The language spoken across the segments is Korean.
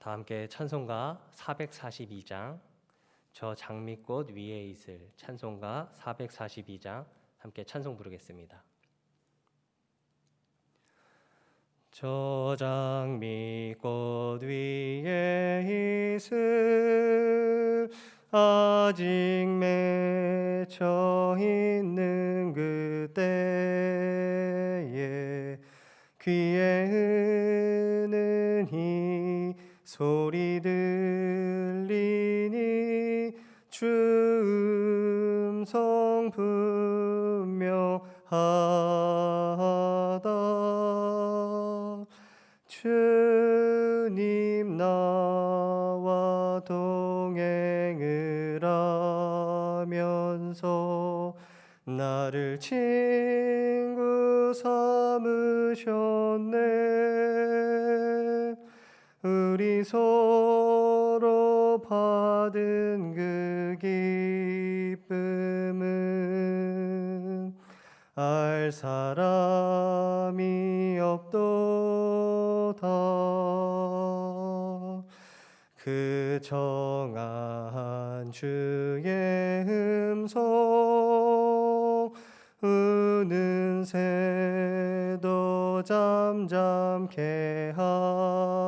다 함께 찬송가 442장 저 장미꽃 위에 있을 찬송가 442장 함께 찬송 부르겠습니다. 저 장미꽃 위에 있을 아직 맺혀 있는 그때에 귀에 소리 들리니 주 음성 분명하다. 주님 나와 동행을 하면서 나를 친구 삼으셨네 서로 받은 그 기쁨은 알 사람이 없도다. 그 정한 주의 음성 우는 새도 잠잠케 한다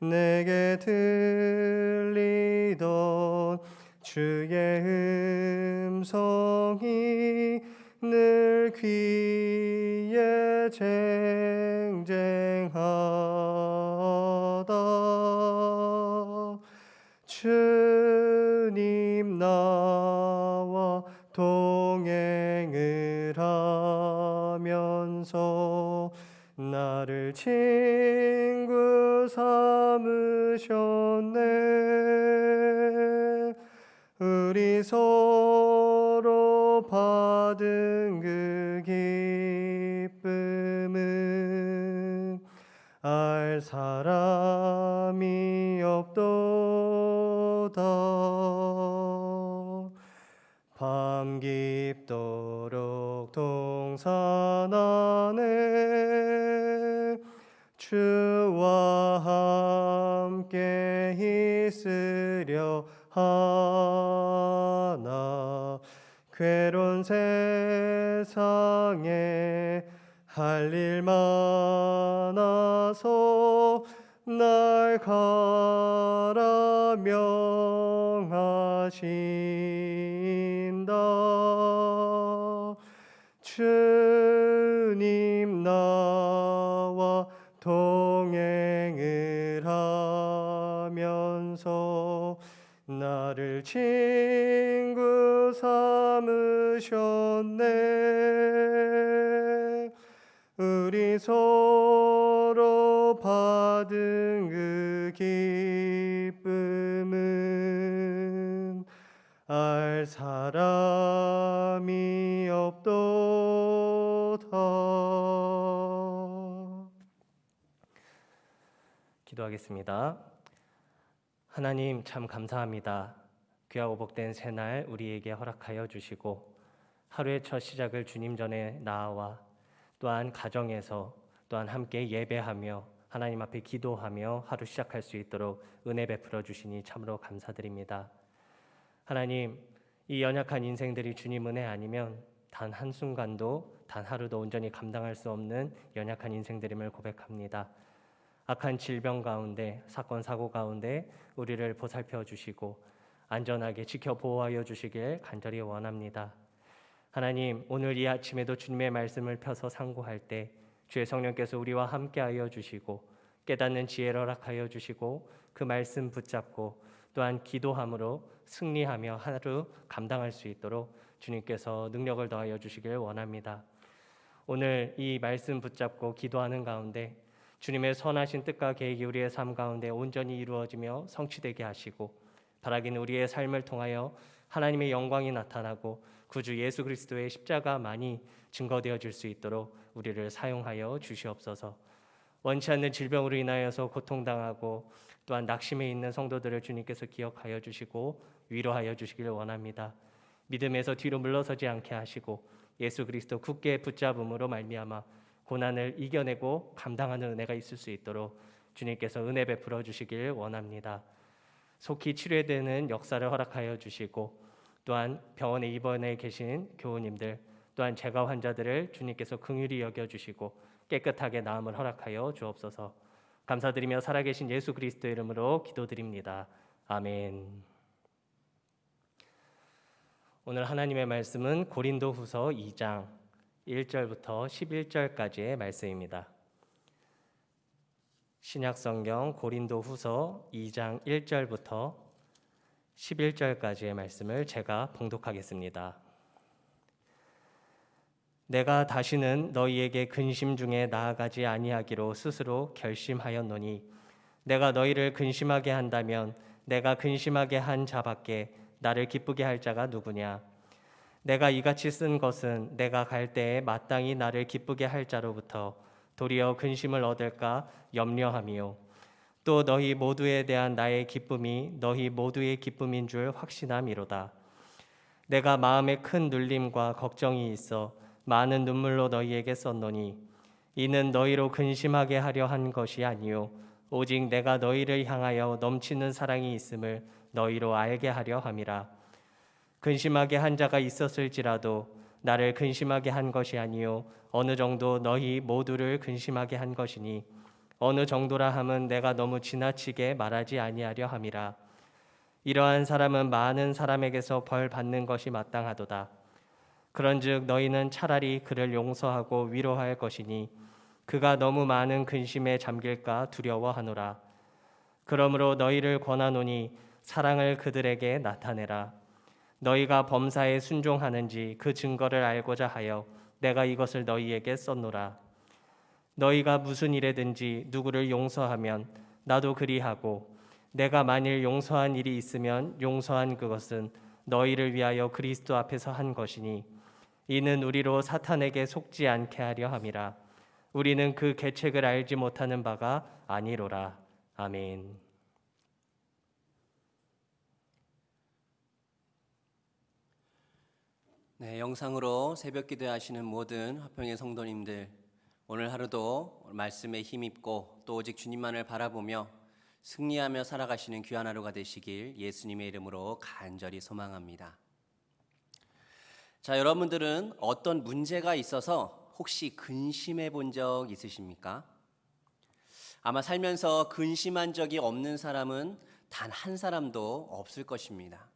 내게 들리던 주의 음성이 늘 귀에 쟁쟁하다. 주님 나와 동행을 하면서 나를 친구 삼 으셨네. 우리 서로 받은 그 기쁨은 알 사람이 없도다. 밤 깊도록 동산 안에 주와 함께 있으려 하나. 괴로운 세상에 할 일 많아서 날 가라 명하신다. 주 친구 삼으셨네 우리 서로 받은 그 기쁨은 알 사람이 없도다 기도하겠습니다. 하나님 참 감사합니다. 귀하고 복된 새날 우리에게 허락하여 주시고 하루의 첫 시작을 주님 전에 나아와 또한 가정에서 또한 함께 예배하며 하나님 앞에 기도하며 하루 시작할 수 있도록 은혜 베풀어 주시니 참으로 감사드립니다. 하나님 이 연약한 인생들이 주님 은혜 아니면 단 한순간도 단 하루도 온전히 감당할 수 없는 연약한 인생들임을 고백합니다. 악한 질병 가운데 사건 사고 가운데 우리를 보살펴 주시고 안전하게 지켜 보호하여 주시길 간절히 원합니다. 하나님 오늘 이 아침에도 주님의 말씀을 펴서 상고할 때 주의 성령께서 우리와 함께하여 주시고 깨닫는 지혜를 허락하여 주시고 그 말씀 붙잡고 또한 기도함으로 승리하며 하루 감당할 수 있도록 주님께서 능력을 더하여 주시길 원합니다. 오늘 이 말씀 붙잡고 기도하는 가운데 주님의 선하신 뜻과 계획이 우리의 삶 가운데 온전히 이루어지며 성취되게 하시고 바라기는 우리의 삶을 통하여 하나님의 영광이 나타나고 구주 예수 그리스도의 십자가만이 증거되어 질 수 있도록 우리를 사용하여 주시옵소서. 원치 않는 질병으로 인하여서 고통당하고 또한 낙심해 있는 성도들을 주님께서 기억하여 주시고 위로하여 주시기를 원합니다. 믿음에서 뒤로 물러서지 않게 하시고 예수 그리스도 굳게 붙잡음으로 말미암아 고난을 이겨내고 감당하는 은혜가 있을 수 있도록 주님께서 은혜 베풀어 주시길 원합니다. 속히 치료되는 역사를 허락하여 주시고 또한 병원에 입원해 계신 교우님들 또한 재가 환자들을 주님께서 긍휼히 여겨 주시고 깨끗하게 나음을 허락하여 주옵소서. 감사드리며 살아계신 예수 그리스도 이름으로 기도드립니다. 아멘. 오늘 하나님의 말씀은 고린도후서 2장 1절부터 11절까지의 말씀입니다. 신약 성경 고린도후서 2장 1절부터 11절까지의 말씀을 제가 봉독하겠습니다. 내가 다시는 너희에게 근심 중에 나아가지 아니하기로 스스로 결심하였노니 내가 너희를 근심하게 한다면 내가 근심하게 한 자밖에 나를 기쁘게 할 자가 누구냐 내가 이같이 쓴 것은 내가 갈 때에 마땅히 나를 기쁘게 할 자로부터 도리어 근심을 얻을까 염려함이요. 또 너희 모두에 대한 나의 기쁨이 너희 모두의 기쁨인 줄 확신함이로다. 내가 마음에 큰 눌림과 걱정이 있어 많은 눈물로 너희에게 썼노니 이는 너희로 근심하게 하려 한 것이 아니요. 오직 내가 너희를 향하여 넘치는 사랑이 있음을 너희로 알게 하려 함이라. 근심하게 한 자가 있었을지라도 나를 근심하게 한 것이 아니요 어느 정도 너희 모두를 근심하게 한 것이니 어느 정도라 함은 내가 너무 지나치게 말하지 아니하려 함이라. 이러한 사람은 많은 사람에게서 벌 받는 것이 마땅하도다. 그런즉 너희는 차라리 그를 용서하고 위로할 것이니 그가 너무 많은 근심에 잠길까 두려워하노라. 그러므로 너희를 권하노니 사랑을 그들에게 나타내라 너희가 범사에 순종하는지 그 증거를 알고자 하여 내가 이것을 너희에게 썼노라. 너희가 무슨 일에든지 누구를 용서하면 나도 그리하고 내가 만일 용서한 일이 있으면 용서한 그것은 너희를 위하여 그리스도 앞에서 한 것이니 이는 우리로 사탄에게 속지 않게 하려 함이라. 우리는 그 계책을 알지 못하는 바가 아니로라. 아멘. 네, 영상으로 새벽 기도하시는 모든 화평의 성도님들 오늘 하루도 말씀에 힘입고 또 오직 주님만을 바라보며 승리하며 살아가시는 귀한 하루가 되시길 예수님의 이름으로 간절히 소망합니다. 자, 여러분들은 어떤 문제가 있어서 혹시 근심해 본 적 있으십니까? 아마 살면서 근심한 적이 없는 사람은 단 한 사람도 없을 것입니다.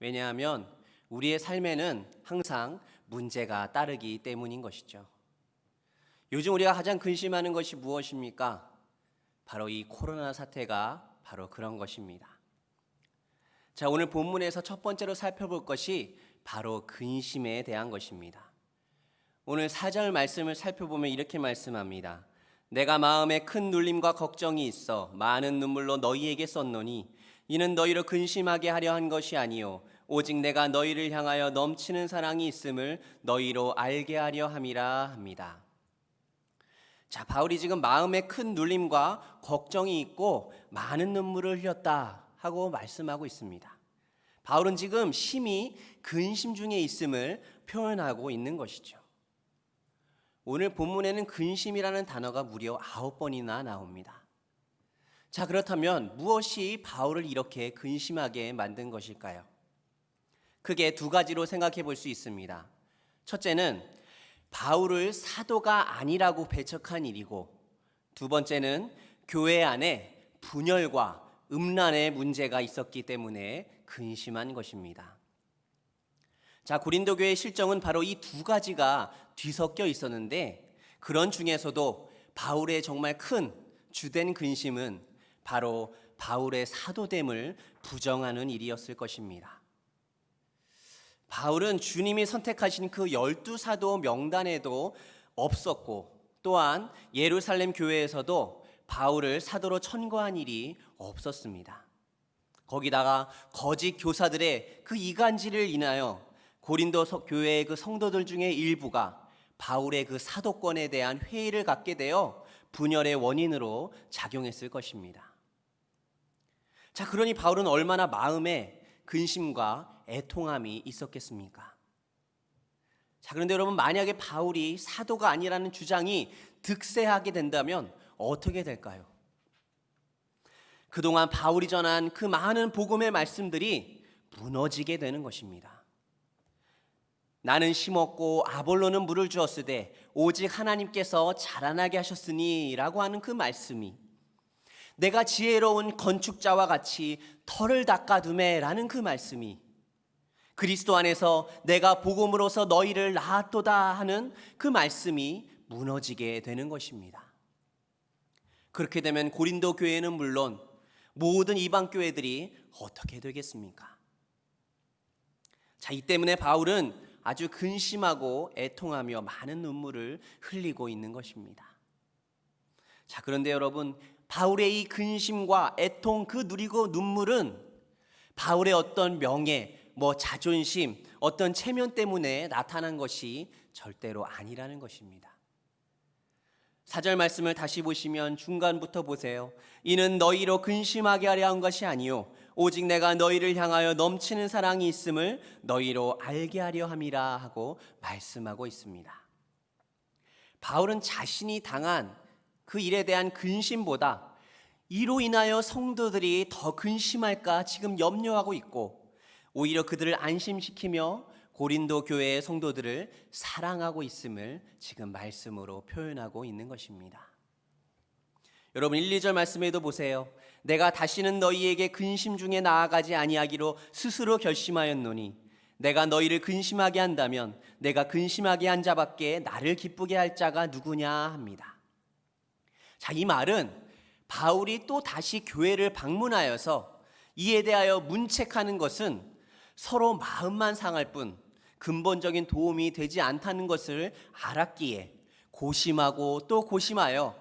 왜냐하면 우리의 삶에는 항상 문제가 따르기 때문인 것이죠. 요즘 우리가 가장 근심하는 것이 무엇입니까? 바로 이 코로나 사태가 바로 그런 것입니다. 자, 오늘 본문에서 첫 번째로 살펴볼 것이 바로 근심에 대한 것입니다. 오늘 사절 말씀을 살펴보면 이렇게 말씀합니다. 내가 마음에 큰 눌림과 걱정이 있어 많은 눈물로 너희에게 썼노니 이는 너희로 근심하게 하려 한 것이 아니요 오직 내가 너희를 향하여 넘치는 사랑이 있음을 너희로 알게 하려 함이라 합니다. 자, 바울이 지금 마음에 큰 눌림과 걱정이 있고 많은 눈물을 흘렸다 하고 말씀하고 있습니다. 바울은 지금 심히 근심 중에 있음을 표현하고 있는 것이죠. 오늘 본문에는 근심이라는 단어가 무려 아홉 번이나 나옵니다. 자, 그렇다면 무엇이 바울을 이렇게 근심하게 만든 것일까요? 크게 두 가지로 생각해 볼 수 있습니다. 첫째는 바울을 사도가 아니라고 배척한 일이고 두 번째는 교회 안에 분열과 음란의 문제가 있었기 때문에 근심한 것입니다. 자, 고린도 교회의 실정은 바로 이 두 가지가 뒤섞여 있었는데 그런 중에서도 바울의 정말 큰 주된 근심은 바로 바울의 사도됨을 부정하는 일이었을 것입니다. 바울은 주님이 선택하신 그 열두 사도 명단에도 없었고 또한 예루살렘 교회에서도 바울을 사도로 천거한 일이 없었습니다. 거기다가 거짓 교사들의 그 이간질을 인하여 고린도 교회의 그 성도들 중에 일부가 바울의 그 사도권에 대한 회의를 갖게 되어 분열의 원인으로 작용했을 것입니다. 자, 그러니 바울은 얼마나 마음에 근심과 애통함이 있었겠습니까? 자, 그런데 여러분 만약에 바울이 사도가 아니라는 주장이 득세하게 된다면 어떻게 될까요? 그동안 바울이 전한 그 많은 복음의 말씀들이 무너지게 되는 것입니다. 나는 심었고 아볼로는 물을 주었으되 오직 하나님께서 자라나게 하셨으니라고 하는 그 말씀이 내가 지혜로운 건축자와 같이 털을 닦아두매라는 그 말씀이 그리스도 안에서 내가 복음으로서 너희를 낳았도다 하는 그 말씀이 무너지게 되는 것입니다. 그렇게 되면 고린도 교회는 물론 모든 이방 교회들이 어떻게 되겠습니까? 자, 이 때문에 바울은 아주 근심하고 애통하며 많은 눈물을 흘리고 있는 것입니다. 자, 그런데 여러분, 바울의 이 근심과 애통 그 누리고 눈물은 바울의 어떤 명예, 뭐 자존심, 어떤 체면 때문에 나타난 것이 절대로 아니라는 것입니다. 사절 말씀을 다시 보시면 중간부터 보세요. 이는 너희로 근심하게 하려 한 것이 아니요 오직 내가 너희를 향하여 넘치는 사랑이 있음을 너희로 알게 하려 함이라 하고 말씀하고 있습니다. 바울은 자신이 당한 그 일에 대한 근심보다 이로 인하여 성도들이 더 근심할까 지금 염려하고 있고 오히려 그들을 안심시키며 고린도 교회의 성도들을 사랑하고 있음을 지금 말씀으로 표현하고 있는 것입니다. 여러분 1, 2절 말씀에도 보세요. 내가 다시는 너희에게 근심 중에 나아가지 아니하기로 스스로 결심하였노니 내가 너희를 근심하게 한다면 내가 근심하게 한 자밖에 나를 기쁘게 할 자가 누구냐 합니다. 자, 이 말은 바울이 또 다시 교회를 방문하여서 이에 대하여 문책하는 것은 서로 마음만 상할 뿐 근본적인 도움이 되지 않다는 것을 알았기에 고심하고 또 고심하여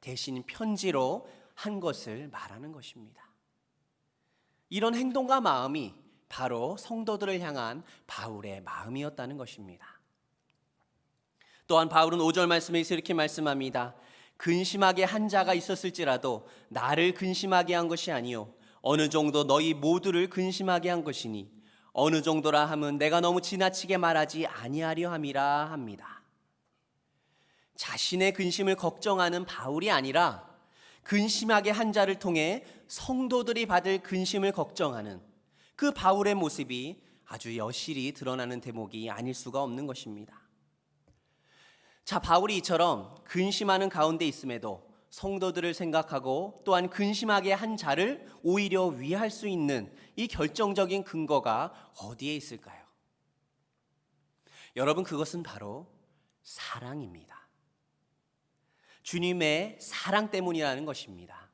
대신 편지로 한 것을 말하는 것입니다. 이런 행동과 마음이 바로 성도들을 향한 바울의 마음이었다는 것입니다. 또한 바울은 5절 말씀에서 이렇게 말씀합니다. 근심하게 한 자가 있었을지라도 나를 근심하게 한 것이 아니요 어느 정도 너희 모두를 근심하게 한 것이니 어느 정도라 함은 내가 너무 지나치게 말하지 아니하려 함이라 합니다. 자신의 근심을 걱정하는 바울이 아니라 근심하게 한 자를 통해 성도들이 받을 근심을 걱정하는 그 바울의 모습이 아주 여실히 드러나는 대목이 아닐 수가 없는 것입니다. 자, 바울이 이처럼 근심하는 가운데 있음에도 성도들을 생각하고 또한 근심하게 한 자를 오히려 위할 수 있는 이 결정적인 근거가 어디에 있을까요? 여러분, 그것은 바로 사랑입니다. 주님의 사랑 때문이라는 것입니다.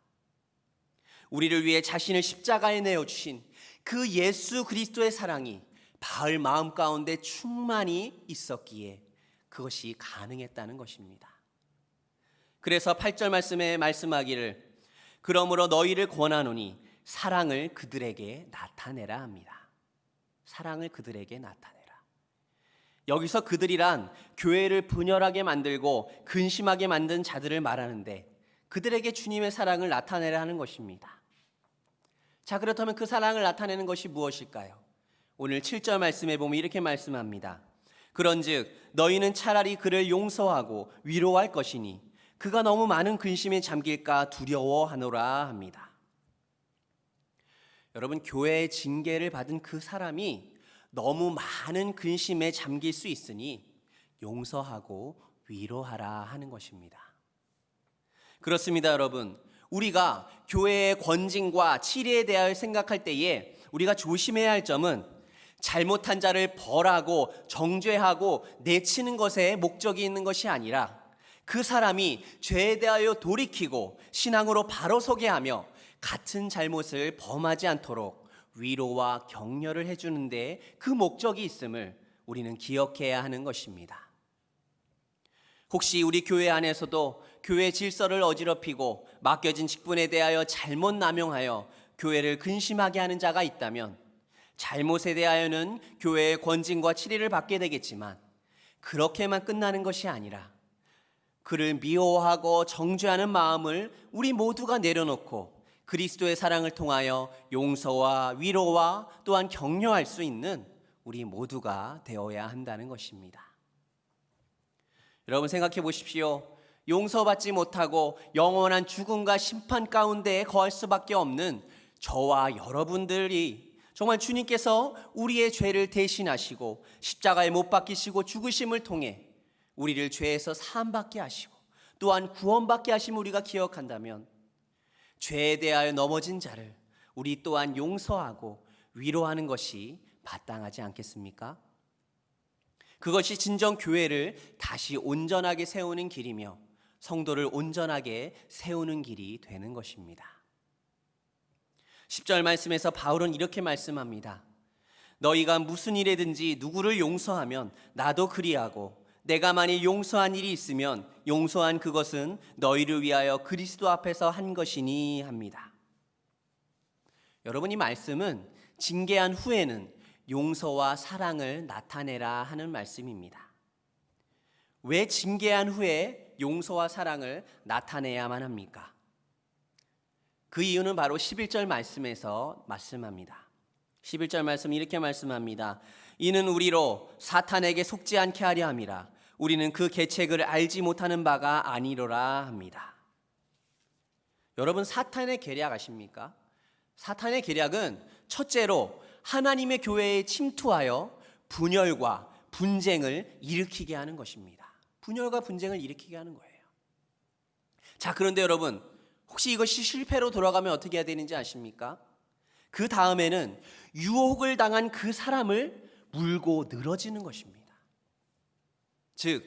우리를 위해 자신을 십자가에 내어 주신 그 예수 그리스도의 사랑이 바울 마음 가운데 충만히 있었기에 그것이 가능했다는 것입니다. 그래서 8절 말씀에 말씀하기를 그러므로 너희를 권하노니 사랑을 그들에게 나타내라 합니다. 사랑을 그들에게 나타내라. 여기서 그들이란 교회를 분열하게 만들고 근심하게 만든 자들을 말하는데 그들에게 주님의 사랑을 나타내라 하는 것입니다. 자, 그렇다면 그 사랑을 나타내는 것이 무엇일까요? 오늘 7절 말씀에 보면 이렇게 말씀합니다. 그런즉 너희는 차라리 그를 용서하고 위로할 것이니 그가 너무 많은 근심에 잠길까 두려워하노라 합니다. 여러분 교회의 징계를 받은 그 사람이 너무 많은 근심에 잠길 수 있으니 용서하고 위로하라 하는 것입니다. 그렇습니다, 여러분. 우리가 교회의 권징과 치리에 대하여 생각할 때에 우리가 조심해야 할 점은 잘못한 자를 벌하고 정죄하고 내치는 것에 목적이 있는 것이 아니라 그 사람이 죄에 대하여 돌이키고 신앙으로 바로 서게 하며 같은 잘못을 범하지 않도록 위로와 격려를 해주는데 그 목적이 있음을 우리는 기억해야 하는 것입니다. 혹시 우리 교회 안에서도 교회 질서를 어지럽히고 맡겨진 직분에 대하여 잘못 남용하여 교회를 근심하게 하는 자가 있다면 잘못에 대하여는 교회의 권징과 치리를 받게 되겠지만 그렇게만 끝나는 것이 아니라 그를 미워하고 정죄하는 마음을 우리 모두가 내려놓고 그리스도의 사랑을 통하여 용서와 위로와 또한 격려할 수 있는 우리 모두가 되어야 한다는 것입니다. 여러분 생각해 보십시오. 용서받지 못하고 영원한 죽음과 심판 가운데 거할 수밖에 없는 저와 여러분들이 정말 주님께서 우리의 죄를 대신하시고 십자가에 못 박히시고 죽으심을 통해 우리를 죄에서 사함 받게 하시고 또한 구원받게 하심 우리가 기억한다면 죄에 대하여 넘어진 자를 우리 또한 용서하고 위로하는 것이 마땅하지 않겠습니까? 그것이 진정 교회를 다시 온전하게 세우는 길이며 성도를 온전하게 세우는 길이 되는 것입니다. 10절 말씀에서 바울은 이렇게 말씀합니다. 너희가 무슨 일에든지 누구를 용서하면 나도 그리하고 내가 만일 용서한 일이 있으면 용서한 그것은 너희를 위하여 그리스도 앞에서 한 것이니 합니다. 여러분 이 말씀은 징계한 후에는 용서와 사랑을 나타내라 하는 말씀입니다. 왜 징계한 후에 용서와 사랑을 나타내야만 합니까? 그 이유는 바로 11절 말씀에서 말씀합니다. 11절 말씀 이렇게 말씀합니다. 이는 우리로 사탄에게 속지 않게 하려 함이라. 우리는 그 계책을 알지 못하는 바가 아니로라 합니다. 여러분 사탄의 계략 아십니까? 사탄의 계략은 첫째로 하나님의 교회에 침투하여 분열과 분쟁을 일으키게 하는 것입니다. 분열과 분쟁을 일으키게 하는 거예요. 자, 그런데 여러분, 혹시 이것이 실패로 돌아가면 어떻게 해야 되는지 아십니까? 그 다음에는 유혹을 당한 그 사람을 물고 늘어지는 것입니다. 즉,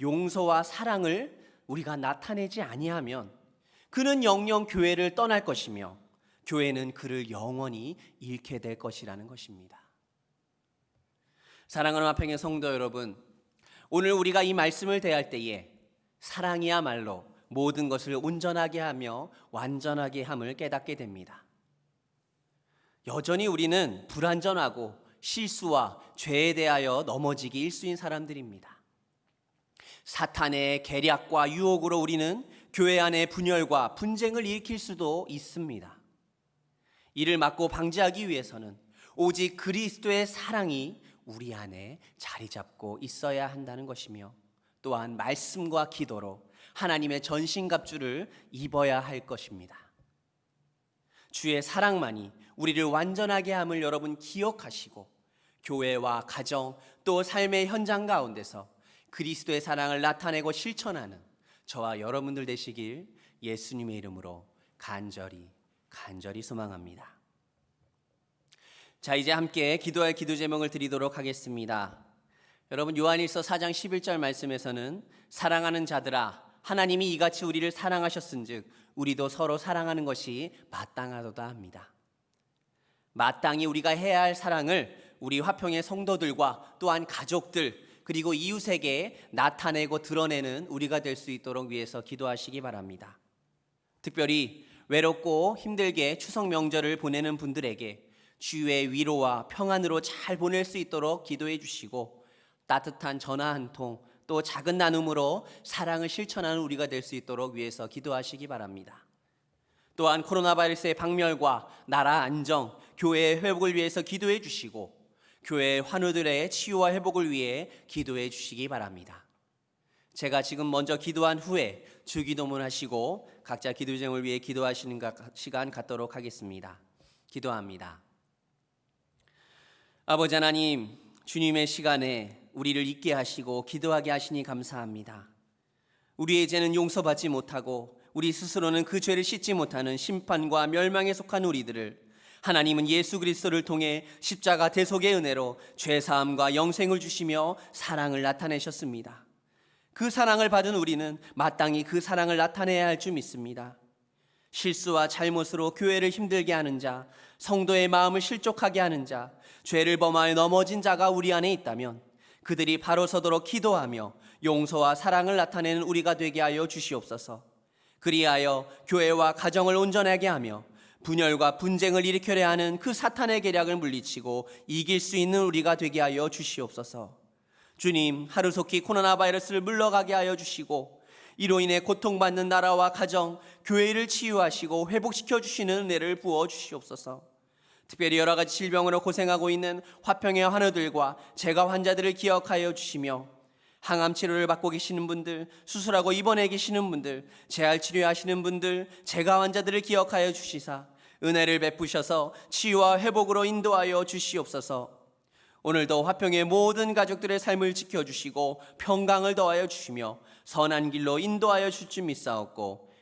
용서와 사랑을 우리가 나타내지 아니하면 그는 영영 교회를 떠날 것이며 교회는 그를 영원히 잃게 될 것이라는 것입니다. 사랑하는 화평의 성도 여러분, 오늘 우리가 이 말씀을 대할 때에 사랑이야말로 모든 것을 온전하게 하며 완전하게 함을 깨닫게 됩니다. 여전히 우리는 불완전하고 실수와 죄에 대하여 넘어지기 일수인 사람들입니다. 사탄의 계략과 유혹으로 우리는 교회 안의 분열과 분쟁을 일으킬 수도 있습니다. 이를 막고 방지하기 위해서는 오직 그리스도의 사랑이 우리 안에 자리 잡고 있어야 한다는 것이며 또한 말씀과 기도로 하나님의 전신갑주를 입어야 할 것입니다. 주의 사랑만이 우리를 완전하게 함을 여러분 기억하시고 교회와 가정 또 삶의 현장 가운데서 그리스도의 사랑을 나타내고 실천하는 저와 여러분들 되시길 예수님의 이름으로 간절히 간절히 소망합니다. 자, 이제 함께 기도할 기도 제목을 드리도록 하겠습니다. 여러분 요한일서 4장 11절 말씀에서는 사랑하는 자들아 하나님이 이같이 우리를 사랑하셨은즉 우리도 서로 사랑하는 것이 마땅하도다 합니다. 마땅히 우리가 해야 할 사랑을 우리 화평의 성도들과 또한 가족들 그리고 이웃에게 나타내고 드러내는 우리가 될 수 있도록 위해서 기도하시기 바랍니다. 특별히 외롭고 힘들게 추석 명절을 보내는 분들에게 주의 위로와 평안으로 잘 보낼 수 있도록 기도해 주시고 따뜻한 전화 한 통 또 작은 나눔으로 사랑을 실천하는 우리가 될 수 있도록 위해서 기도하시기 바랍니다. 또한 코로나 바이러스의 박멸과 나라 안정, 교회의 회복을 위해서 기도해 주시고 교회 환우들의 치유와 회복을 위해 기도해 주시기 바랍니다. 제가 지금 먼저 기도한 후에 주기도문 하시고 각자 기도 제목을 위해 기도하시는 시간 갖도록 하겠습니다. 기도합니다. 아버지 하나님, 주님의 시간에 우리를 있게 하시고 기도하게 하시니 감사합니다. 우리의 죄는 용서받지 못하고 우리 스스로는 그 죄를 씻지 못하는 심판과 멸망에 속한 우리들을 하나님은 예수 그리스도를 통해 십자가 대속의 은혜로 죄 사함과 영생을 주시며 사랑을 나타내셨습니다. 그 사랑을 받은 우리는 마땅히 그 사랑을 나타내야 할 줄 믿습니다. 실수와 잘못으로 교회를 힘들게 하는 자, 성도의 마음을 실족하게 하는 자, 죄를 범하여 넘어진 자가 우리 안에 있다면 그들이 바로 서도록 기도하며 용서와 사랑을 나타내는 우리가 되게 하여 주시옵소서. 그리하여 교회와 가정을 온전하게 하며 분열과 분쟁을 일으켜야 하는 그 사탄의 계략을 물리치고 이길 수 있는 우리가 되게 하여 주시옵소서. 주님, 하루속히 코로나 바이러스를 물러가게 하여 주시고 이로 인해 고통받는 나라와 가정, 교회를 치유하시고 회복시켜 주시는 은혜를 부어 주시옵소서. 특별히 여러 가지 질병으로 고생하고 있는 화평의 환우들과 제가 환자들을 기억하여 주시며 항암 치료를 받고 계시는 분들, 수술하고 입원해 계시는 분들, 재활 치료하시는 분들, 재가 환자들을 기억하여 주시사 은혜를 베푸셔서 치유와 회복으로 인도하여 주시옵소서. 오늘도 화평의 모든 가족들의 삶을 지켜주시고 평강을 더하여 주시며 선한 길로 인도하여 줄줄 믿사옵고